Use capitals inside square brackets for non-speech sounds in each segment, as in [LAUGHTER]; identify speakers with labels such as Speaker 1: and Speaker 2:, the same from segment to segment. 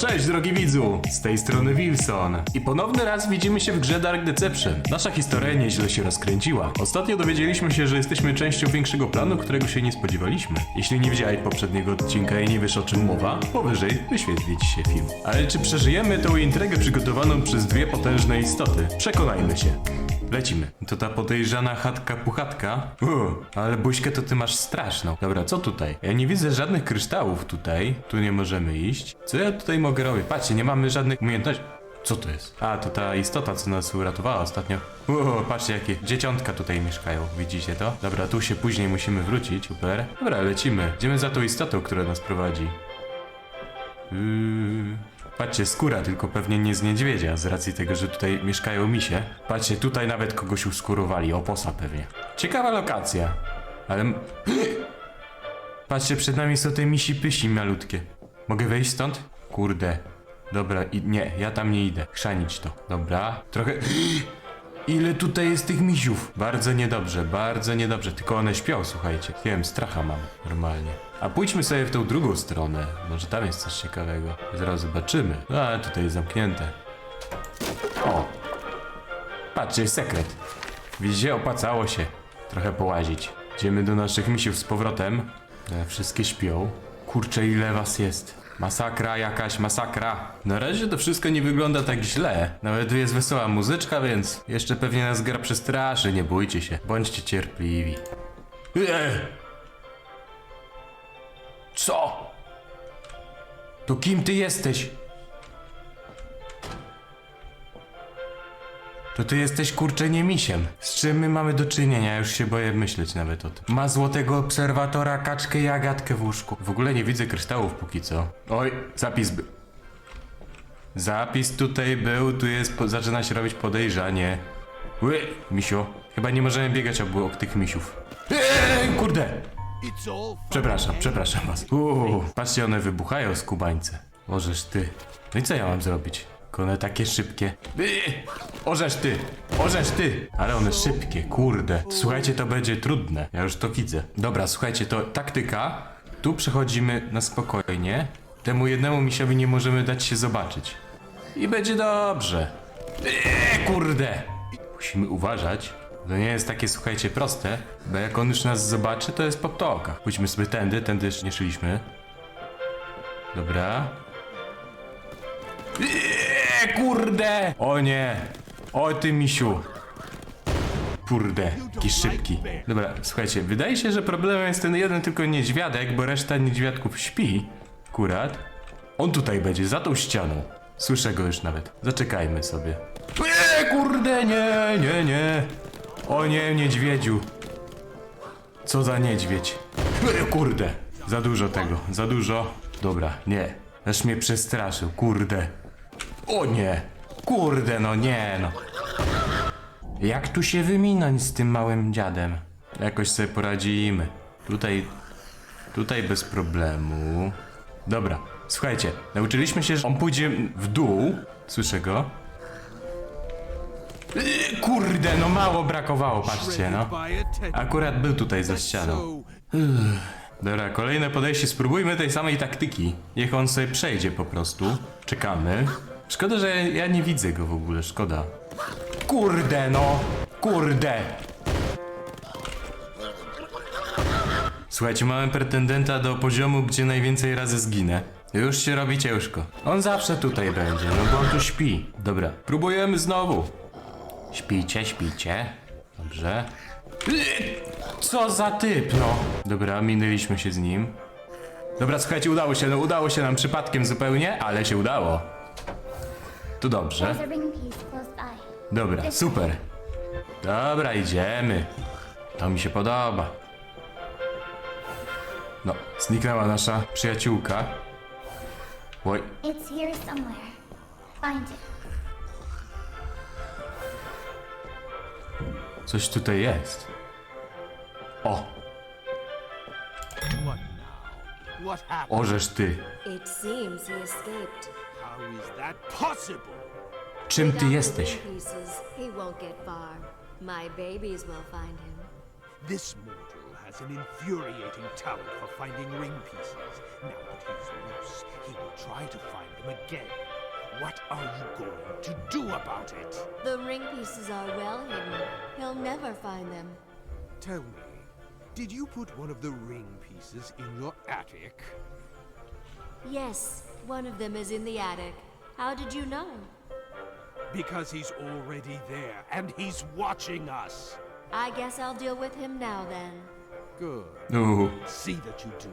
Speaker 1: Cześć drogi widzu! Z tej strony Wilson. I ponowny raz widzimy się w grze Dark Deception. Nasza historia nieźle się rozkręciła. Ostatnio dowiedzieliśmy się, że jesteśmy częścią większego planu, którego się nie spodziewaliśmy. Jeśli nie widziałeś poprzedniego odcinka i nie wiesz o czym mowa, powyżej wyświetli ci się film. Ale czy przeżyjemy tą intrygę przygotowaną przez dwie potężne istoty? Przekonajmy się. Lecimy. To ta podejrzana chatka puchatka. Uuu, ale buźkę to ty masz straszną. Dobra, co tutaj? Ja nie widzę żadnych kryształów tutaj. Tu nie możemy iść. Co ja tutaj mogę robić? Patrzcie, nie mamy żadnych umiejętności. Co to jest? A, to ta istota, co nas uratowała ostatnio. Uuu, patrzcie, jakie dzieciątka tutaj mieszkają. Widzicie to? Dobra, tu się później musimy wrócić. Super. Dobra, lecimy. Idziemy za tą istotą, która nas prowadzi. Yy... Patrzcie, skóra, tylko pewnie nie z niedźwiedzia, z racji tego, że tutaj mieszkają misie. Patrzcie, tutaj nawet kogoś uskurowali, oposa pewnie. Ciekawa lokacja, ale... [CLEARS THROAT] Patrzcie, przed nami są te misi pysi malutkie. Mogę wejść stąd? Kurde. Dobra, i nie, ja tam nie idę. Chrzanić to. Dobra, trochę... [CLEARS THROAT] Ile tutaj jest tych misiów? Bardzo niedobrze, bardzo niedobrze. Tylko one śpią, słuchajcie. Nie wiem, stracha mam normalnie. A pójdźmy sobie w tą drugą stronę. Może tam jest coś ciekawego. Zaraz zobaczymy. No, ale tutaj jest zamknięte. O! Patrzcie, jest sekret. Widzicie, opłacało się trochę połazić. Idziemy do naszych misiów z powrotem. E, Wszystkie śpią. Kurczę, ile was jest. Masakra jakaś, masakra. Na razie to wszystko nie wygląda tak źle. Nawet tu jest wesoła muzyczka, więc jeszcze pewnie nas gra przestraszy. Nie bójcie się. Bądźcie cierpliwi. Eee! Co? To kim ty jesteś? To ty jesteś kurczę nie misiem. Z czym my mamy do czynienia? Już się boję myśleć nawet o tym. Ma złotego obserwatora, kaczkę i agatkę w łóżku. W ogóle nie widzę kryształów póki co. Oj, zapis by... Zapis tutaj był, tu jest, po, zaczyna się robić podejrzanie. Ły, misio. Chyba nie możemy biegać obok tych misiów. Eee, kurde! Przepraszam, przepraszam was. Uuu, patrzcie, one wybuchają z kubańce. Możesz ty. No i co ja mam zrobić? One takie szybkie. Eee, Orzesz ty! Orzesz ty! Ale one szybkie, kurde. Słuchajcie, to będzie trudne. Ja już to widzę. Dobra, słuchajcie, to taktyka. Tu przechodzimy na spokojnie. Temu jednemu misiowi nie możemy dać się zobaczyć. I będzie dobrze. Kurde! Musimy uważać. To nie jest takie, słuchajcie, proste, bo jak on już nas zobaczy, to jest po ptokach. Pójdźmy sobie tędy, tędy jeszcze nie szliśmy. Dobra. Kurde! O nie! O ty misiu! Kurde, jaki szybki. Dobra, słuchajcie, wydaje się, że problemem jest ten jeden tylko niedźwiadek, bo reszta niedźwiadków śpi. Akurat. On tutaj będzie, za tą ścianą. Słyszę go już nawet. Zaczekajmy sobie. Eee, kurde, nie, nie, nie. O nie, niedźwiedziu. Co za niedźwiedź. Eee, kurde. Za dużo tego, za dużo. Dobra, nie. Aż mnie przestraszył, kurde. O nie. Kurde, no nie, no. Jak tu się wyminąć z tym małym dziadem? Jakoś sobie poradzimy. Tutaj, tutaj bez problemu. Dobra, słuchajcie, nauczyliśmy się, że on pójdzie w dół. Słyszę go. Yy, Kurde, no mało brakowało, patrzcie, no. Akurat był tutaj za ścianą. Dobra, kolejne podejście. Spróbujmy tej samej taktyki. Niech on sobie przejdzie po prostu. Czekamy. Szkoda, że ja nie widzę go w ogóle, szkoda. Kurde, no! Kurde! Słuchajcie, mamy pretendenta do poziomu, gdzie najwięcej razy zginę. Już się robi ciężko. On zawsze tutaj będzie, no bo on tu śpi. Dobra, próbujemy znowu. Śpijcie, śpijcie. Dobrze. Co za typ, no. Dobra, minęliśmy się z nim. Dobra, słuchajcie, udało się, no udało się nam przypadkiem zupełnie, ale się udało. Tu dobrze.
Speaker 2: Close by.
Speaker 1: Dobra, super. Dobra, idziemy. To mi się podoba. No, zniknęła nasza przyjaciółka. Oj,
Speaker 2: It's here somewhere. Find it.
Speaker 1: coś tutaj jest. O?
Speaker 3: What happened?
Speaker 1: orzesz ty.
Speaker 4: It seems he escaped.
Speaker 3: How is that possible?
Speaker 1: Czym ty
Speaker 4: Without the
Speaker 1: jesteś?
Speaker 4: pieces, he won't get far. My babies will find him.
Speaker 3: This mortal has an infuriating talent for finding ring pieces. Now that he's loose, he will try to find them again. What are you going to do about it?
Speaker 4: The ring pieces are well hidden. He'll never find them.
Speaker 3: Tell me, did you put one of the ring pieces in your attic?
Speaker 4: Yes, one of them is in the attic. How did you know?
Speaker 3: Because he's already there, and he's watching us.
Speaker 4: I guess I'll deal with him now then.
Speaker 3: Good.
Speaker 1: Uuu.
Speaker 3: See that you do.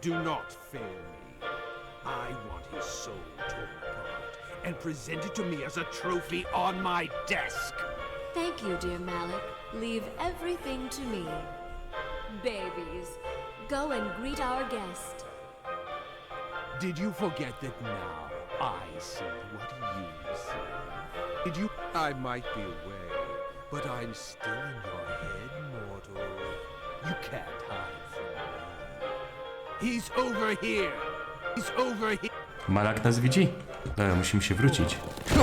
Speaker 3: Do not fail me. I want his soul torn apart and presented to me as a trophy on my desk.
Speaker 4: Thank you, dear Malik. Leave everything to me. Babies, go and greet our guest.
Speaker 3: Did you forget that now I see what you see? Did you? I might be away, but I'm still in your head, mortal. You can't hide from me. He's over here. He's over here.
Speaker 1: Malak nas widzi? Dobra, musimy się wrócić.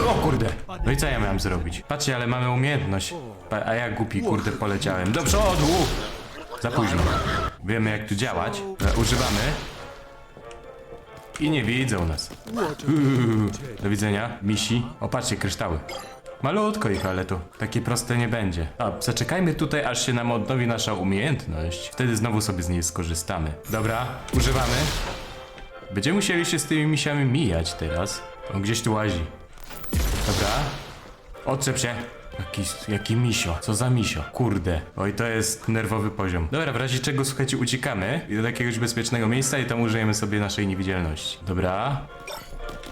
Speaker 1: O kurde! No i co ja miałem zrobić? Patrzcie, ale mamy umiejętność. Pa- A ja głupi, kurde, poleciałem. Do przodu! Za późno. Wiemy jak tu działać. Używamy. I nie widzą nas. Do widzenia, misi. O, patrzcie, kryształy. Malutko ich, ale to takie proste nie będzie. A, zaczekajmy tutaj, aż się nam odnowi nasza umiejętność. Wtedy znowu sobie z niej skorzystamy. Dobra, używamy. Będziemy musieli się z tymi misiami mijać teraz. On gdzieś tu łazi. Dobra. Odczep się. Jaki, jaki misio. Co za misio. Kurde. Oj, to jest nerwowy poziom. Dobra, w razie czego, słuchajcie, uciekamy do jakiegoś bezpiecznego miejsca i tam użyjemy sobie naszej niewidzialności. Dobra.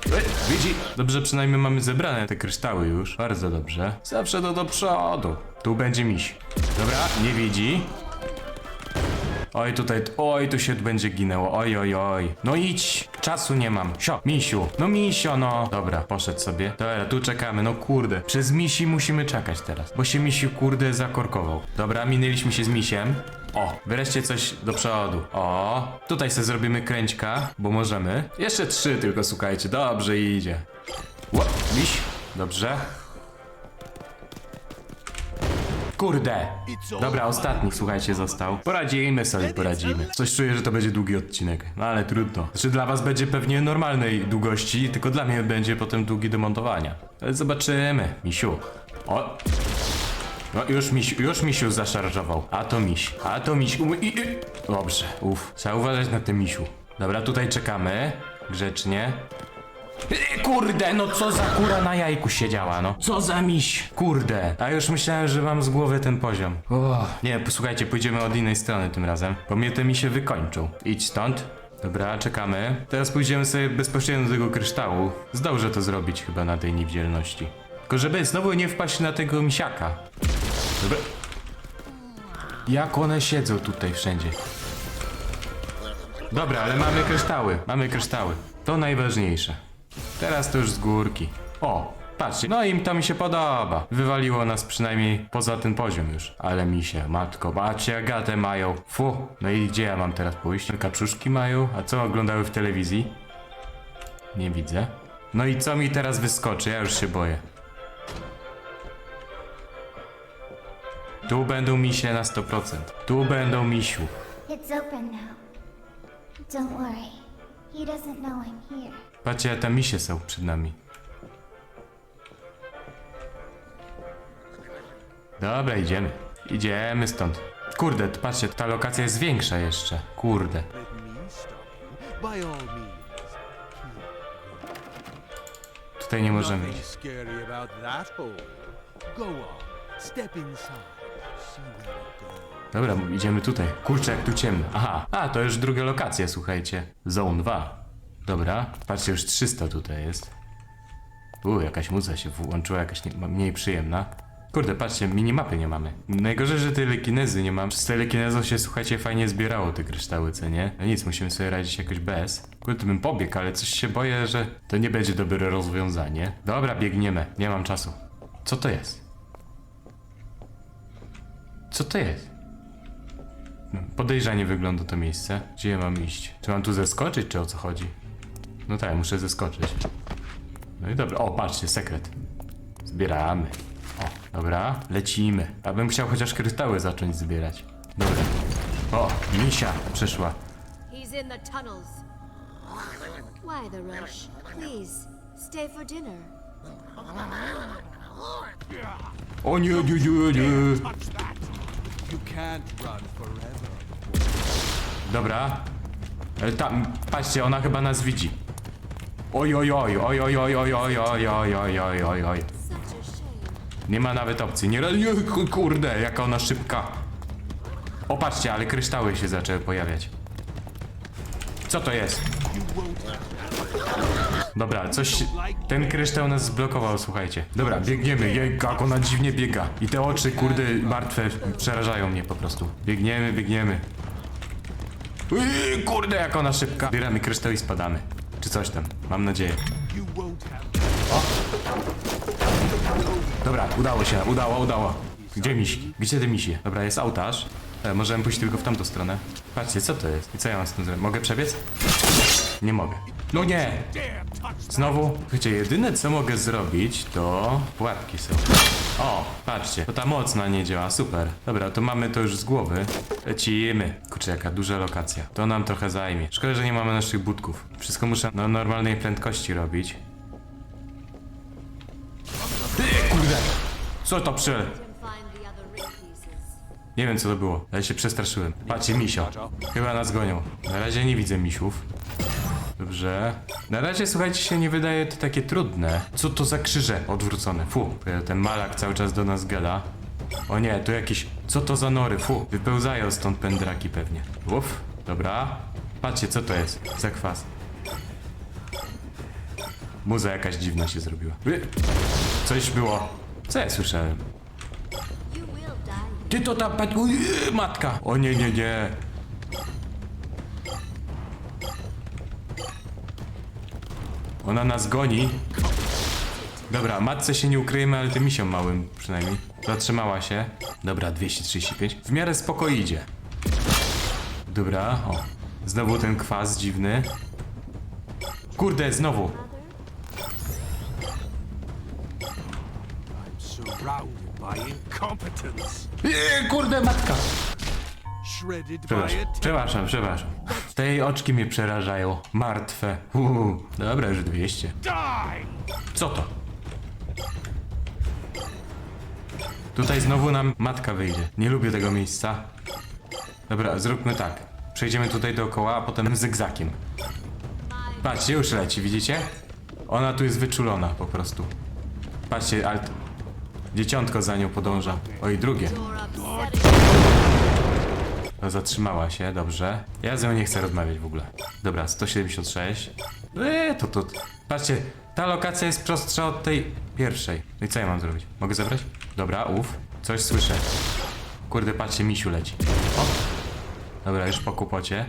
Speaker 1: Ej, widzi? Dobrze, przynajmniej mamy zebrane te kryształy już. Bardzo dobrze. Zawsze do, do przodu. Tu będzie miś. Dobra, nie widzi. Oj, tutaj, oj, tu się będzie ginęło, oj, oj, oj. No idź, czasu nie mam. Sio, misiu, no misio, no. Dobra, poszedł sobie. Dobra, tu czekamy, no kurde. Przez misi musimy czekać teraz, bo się misiu, kurde, zakorkował. Dobra, minęliśmy się z misiem. O, wreszcie coś do przodu. O, tutaj sobie zrobimy kręćka, bo możemy. Jeszcze trzy tylko, słuchajcie, dobrze idzie. Ło, miś, dobrze. Kurde! Dobra, ostatni, słuchajcie, został. Poradzimy sobie, poradzimy. Coś czuję, że to będzie długi odcinek, no ale trudno. Znaczy dla was będzie pewnie normalnej długości, tylko dla mnie będzie potem długi do montowania. Ale zobaczymy. Misiu. O! No już misiu, już misiu zaszarżował. A to miś, a to miś. U, i, i. Dobrze, uff. Trzeba uważać na tym misiu. Dobra, tutaj czekamy. Grzecznie. Kurde, no co za kura na jajku siedziała, no. Co za miś. Kurde, a już myślałem, że mam z głowy ten poziom. O, nie, posłuchajcie, pójdziemy od innej strony tym razem, bo mnie te misie wykończą. Idź stąd. Dobra, czekamy. Teraz pójdziemy sobie bezpośrednio do tego kryształu. Zdążę to zrobić chyba na tej niewidzialności. Tylko żeby znowu nie wpaść na tego misiaka. Dobra. Jak one siedzą tutaj wszędzie. Dobra, ale mamy kryształy. Mamy kryształy. To najważniejsze. Teraz to już z górki. O, patrzcie, no im to mi się podoba. Wywaliło nas przynajmniej poza ten poziom już. Ale mi się, matko, patrzcie, Agatę mają. Fu, no i gdzie ja mam teraz pójść? Kaczuszki mają, a co oglądały w telewizji? Nie widzę. No i co mi teraz wyskoczy? Ja już się boję. Tu będą misie na 100%. Tu będą misiu.
Speaker 2: It's open now. Don't worry. He doesn't know I'm here.
Speaker 1: Patrzcie, te misie są przed nami. Dobra, idziemy. Idziemy stąd. Kurde, patrzcie, ta lokacja jest większa jeszcze. Kurde. Tutaj nie możemy iść.
Speaker 3: goes.
Speaker 1: Dobra, idziemy tutaj. Kurczę, jak tu ciemno. Aha, a to już druga lokacja, słuchajcie. Zone 2. Dobra, patrzcie, już 300 tutaj jest. U, jakaś muza się włączyła, jakaś nie, mniej przyjemna. Kurde, patrzcie, minimapy nie mamy. Najgorzej, że telekinezy nie mam. Z telekinezą się, słuchajcie, fajnie zbierało te kryształy, co nie? No nic, musimy sobie radzić jakoś bez. Kurde, bym pobiegł, ale coś się boję, że to nie będzie dobre rozwiązanie. Dobra, biegniemy. Nie mam czasu. Co to jest? Co to jest? Podejrzanie wygląda to miejsce. Gdzie ja mam iść? Czy mam tu zeskoczyć, czy o co chodzi? No tak, muszę zeskoczyć. No i dobra. O, patrzcie, sekret. Zbieramy. O, dobra, lecimy. A bym chciał chociaż kryształy zacząć zbierać. Dobra. O, misia przyszła.
Speaker 4: He's in the tunnels. Why the rush? Please, stay for dinner.
Speaker 1: O nie, nie, nie, nie.
Speaker 3: You can't run forever.
Speaker 1: Dobra. E, Tam, patrzcie, ona chyba nas widzi. Oj, oj, oj, oj, oj, oj, oj, oj, oj, oj, oj, oj, oj, oj. Nie ma nawet opcji. Nie, nie, ku- kurde, jaka ona szybka. O, patrzcie, ale kryształy się zaczęły pojawiać. Co to jest? Dobra, coś... Ten kryształ nas zblokował, słuchajcie. Dobra, biegniemy. Jej, jak ona dziwnie biega. I te oczy, kurde, martwe, przerażają mnie po prostu. Biegniemy, biegniemy. Yy, kurde, jak ona szybka. Bieramy kryształ i spadamy. Czy coś tam, mam nadzieję.
Speaker 3: Have
Speaker 1: Dobra, udało się, udało, udało. Gdzie miśki? Gdzie te misie? Dobra, jest ołtarz. E, możemy pójść tylko w tamtą stronę. Patrzcie, co to jest? I co ja mam z tym zrobić? Mogę przebiec? Nie mogę. No nie! Znowu? Wiecie, jedyne co mogę zrobić to... Pułapki są. O, patrzcie, to ta mocna nie działa, super. Dobra, to mamy to już z głowy. Lecimy. Kurczę, jaka duża lokacja. To nam trochę zajmie. Szkoda, że nie mamy naszych budków. Wszystko muszę na normalnej prędkości robić. Ty, kurde! Co to
Speaker 4: pieces.
Speaker 1: Nie wiem co to było, ale się przestraszyłem. Patrzcie, misio. Chyba nas gonią. Na razie nie widzę misiów. Dobrze. Na razie, słuchajcie, się nie wydaje to takie trudne. Co to za krzyże odwrócone? Fu, ten malak cały czas do nas gada. O nie, tu jakieś... Co to za nory? Fu, wypełzają stąd pędraki pewnie. Uff, dobra. Patrzcie, co to jest za kwas. Muza jakaś dziwna się zrobiła. Coś było. Co ja słyszałem? Ty to ta pań... Uj, matka! O nie, nie, nie. Ona nas goni. Dobra, matce się nie ukryjemy, ale tym misią małym przynajmniej. Zatrzymała się. Dobra, 235. W miarę spoko idzie. Dobra, o. Znowu ten kwas dziwny. Kurde, znowu. Eee, kurde, matka! Przepraszam, przepraszam, przepraszam. Te jej oczki mnie przerażają. Martwe. Uuu. Dobra, już 200.
Speaker 3: die!
Speaker 1: Co to? Tutaj znowu nam matka wyjdzie. Nie lubię tego miejsca. Dobra, zróbmy tak. Przejdziemy tutaj dookoła, a potem zygzakiem. Patrzcie, już leci, widzicie? Ona tu jest wyczulona po prostu. Patrzcie, alt. Dzieciątko za nią podąża. Oj, drugie. No, zatrzymała się, dobrze. Ja z nią nie chcę rozmawiać w ogóle. Dobra, 176. Eee, to to. Patrzcie, ta lokacja jest prostsza od tej pierwszej. No i co ja mam zrobić? Mogę zabrać? Dobra, uf. Coś słyszę. Kurde, patrzcie, misiu leci. O! Dobra, już po kłopocie.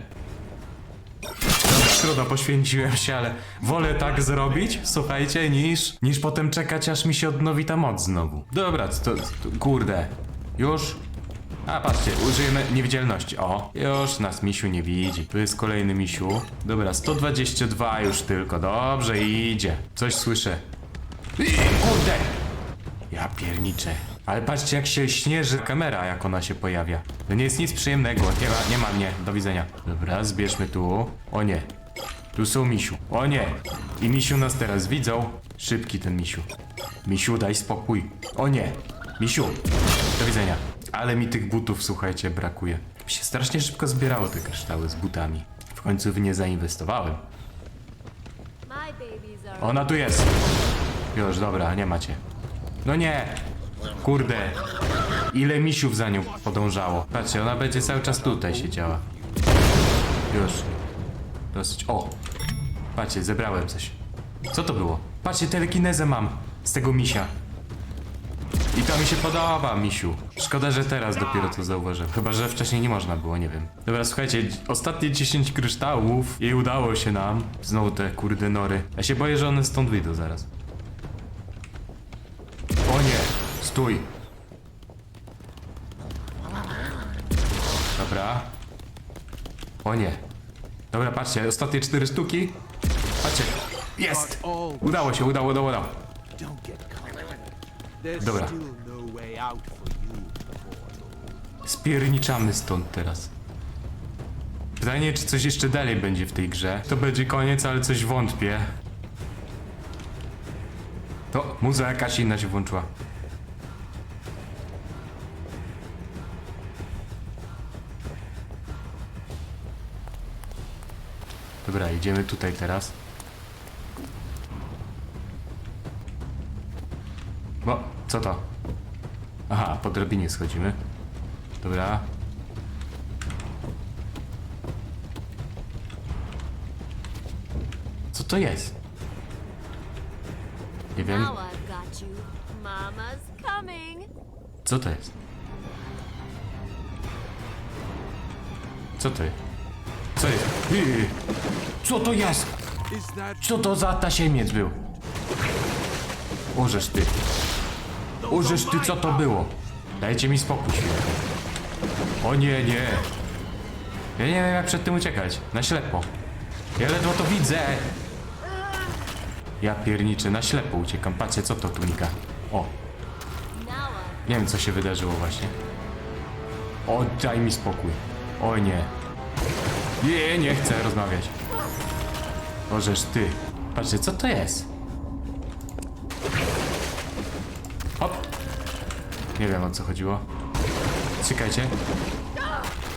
Speaker 1: Dobra, trudno, poświęciłem się, ale wolę tak zrobić, słuchajcie, niż, niż potem czekać, aż mi się odnowi ta moc znowu. Dobra, to, to kurde. Już? A patrzcie, użyjemy niewidzialności. O, już nas misiu nie widzi. Tu jest kolejny misiu. Dobra, 122 już tylko. Dobrze, idzie. Coś słyszę. I, kurde! Ja pierniczę. Ale patrzcie jak się śnieży kamera, jak ona się pojawia. To nie jest nic przyjemnego. Nie ma, nie ma mnie. Do widzenia. Dobra, zbierzmy tu. O nie. Tu są misiu. O nie. I misiu nas teraz widzą. Szybki ten misiu. Misiu, daj spokój. O nie. Misiu. Do widzenia. Ale mi tych butów, słuchajcie, brakuje. Mi się strasznie szybko zbierało te kryształy z butami. W końcu w nie zainwestowałem. Ona tu jest. Już, dobra, nie macie. No nie. Kurde. Ile misiów za nią podążało. Patrzcie, ona będzie cały czas tutaj siedziała. Już. Dosyć. O. Patrzcie, zebrałem coś. Co to było? Patrzcie, telekinezę mam z tego misia. I to mi się podoba, misiu. Szkoda, że teraz dopiero to zauważyłem. Chyba, że wcześniej nie można było, nie wiem. Dobra, słuchajcie, ostatnie 10 kryształów i udało się nam. Znowu te kurde nory. Ja się boję, że one stąd wyjdą zaraz. O nie! Stój! Dobra. O nie. Dobra, patrzcie, ostatnie cztery sztuki. Patrzcie. Jest! Udało się, udało, udało, udało. Dobra.
Speaker 3: no.
Speaker 1: Spierniczamy stąd teraz. Pytanie, czy coś jeszcze dalej będzie w tej grze. To będzie koniec, ale coś wątpię. To muza jakaś inna się włączyła. Dobra, idziemy tutaj teraz. O, co to? Aha, po drabinie schodzimy. Dobra. Co to jest? Nie wiem.
Speaker 4: Now I've got you. Mama's coming.
Speaker 1: Co to jest? Co to jest? Co jest? Yy, Co to jest? Co to za tasiemiec był? Ożeż ty. Ożeż ty, co to było? Dajcie mi spokój. O nie, nie. Ja nie wiem jak przed tym uciekać. Na ślepo. Ja ledwo to widzę. Ja pierniczę, na ślepo uciekam. Patrzcie, co to tunika. O, nie wiem co się wydarzyło właśnie. O, daj mi spokój. O nie. Nie, nie chcę rozmawiać. Możesz ty. Patrzcie, co to jest? Nie wiem o co chodziło. Czekajcie.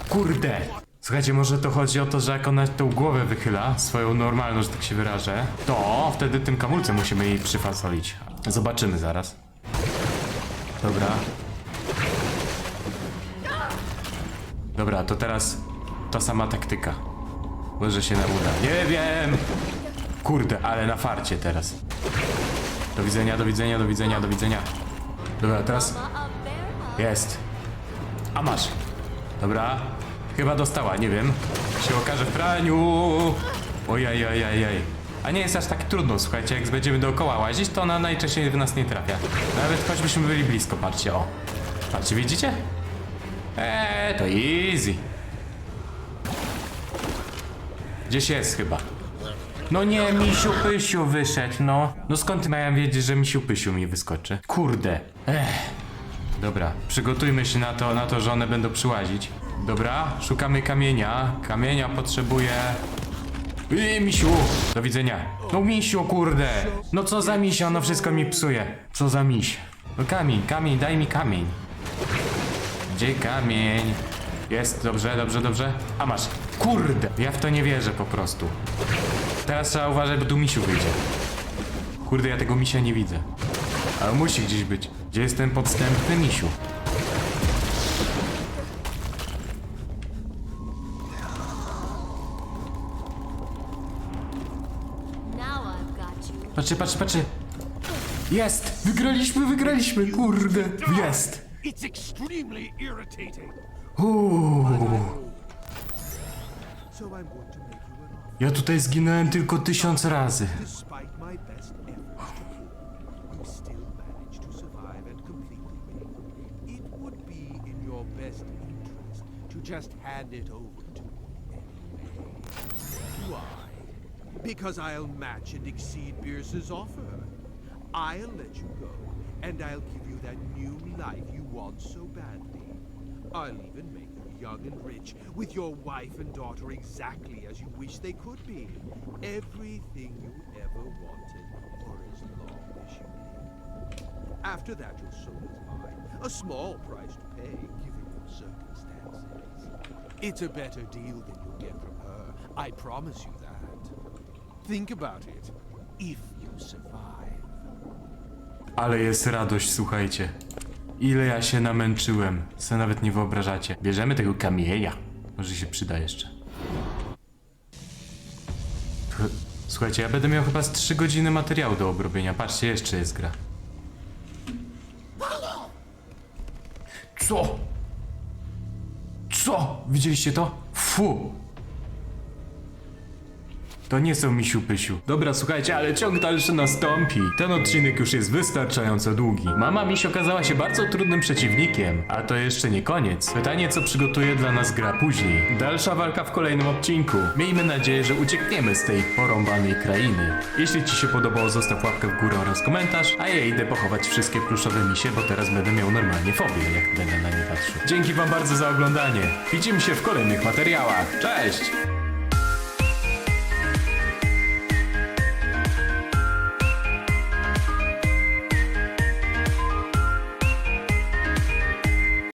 Speaker 1: Kurde. Słuchajcie, może to chodzi o to, że jak ona tą głowę wychyla, swoją normalną, że tak się wyrażę, to wtedy tym kamulcem musimy jej przyfasolić. Zobaczymy zaraz. Dobra. Dobra, to teraz ta sama taktyka. Może się nam uda. Nie wiem! Kurde, ale na farcie teraz. Do widzenia, do widzenia, do widzenia, do widzenia. Dobra, teraz. Jest. A masz. Dobra. Chyba dostała, nie wiem. Się okaże w praniu. Ojej, ojej, ojej. A nie jest aż tak trudno, słuchajcie, jak będziemy dookoła łazić, to ona najczęściej w nas nie trafia. Nawet choćbyśmy byli blisko, patrzcie, o. Patrzcie, widzicie? Eee, to easy. Gdzieś jest chyba. No nie, misiu pysiu wyszedł, no. No skąd miałem wiedzieć, że misiu pysiu mi wyskoczy? Kurde. Ech. Dobra, przygotujmy się na to, na to, że one będą przyłazić. Dobra, szukamy kamienia. Kamienia potrzebuję. Yy, misiu! Do widzenia. No misiu, kurde! No co za misio, no wszystko mi psuje. Co za miś? No kamień, kamień, daj mi kamień. Gdzie kamień? Jest, dobrze, dobrze, dobrze. A masz. Kurde, ja w to nie wierzę po prostu. Teraz trzeba uważać, bo tu misiu wyjdzie. Kurde, ja tego misia nie widzę. Ale musi gdzieś być. Gdzie jest ten podstępny misiu? Patrzcie, patrzcie, patrzcie. Jest! Wygraliśmy, wygraliśmy, kurde. Jest!
Speaker 3: It's extremely irritating.
Speaker 1: Uuu. Ja tutaj zginąłem tylko tysiąc razy.
Speaker 3: Best interest to just hand it over to me. Why? Because I'll match and exceed Bierce's offer. I'll let you go, and I'll give you that new life you want so badly. I'll even make you young and rich, with your wife and daughter exactly as you wish they could be. Everything you ever wanted for as long as you live. After that, your soul is mine. A small price to pay. It's a better deal than you'll get from her. I promise you that. Think about it. If you survive.
Speaker 1: Ale jest radość, słuchajcie. Ile ja się namęczyłem, se nawet nie wyobrażacie. Bierzemy tego kamienia. Może się przyda jeszcze. Ch- Słuchajcie, ja będę miał chyba z 3 godziny materiału do obrobienia. Patrzcie, jeszcze jest gra. Widzieliście to? Fu! To nie są misiu pysiu. Dobra, słuchajcie, ale ciąg dalszy nastąpi. Ten odcinek już jest wystarczająco długi. Mama miś okazała się bardzo trudnym przeciwnikiem, a to jeszcze nie koniec. Pytanie, co przygotuje dla nas gra później. Dalsza walka w kolejnym odcinku. Miejmy nadzieję, że uciekniemy z tej porąbanej krainy. Jeśli Ci się podobało, zostaw łapkę w górę oraz komentarz, a ja idę pochować wszystkie pluszowe misie, bo teraz będę miał normalnie fobię, jak będę na nie patrzył. Dzięki Wam bardzo za oglądanie. Widzimy się w kolejnych materiałach. Cześć!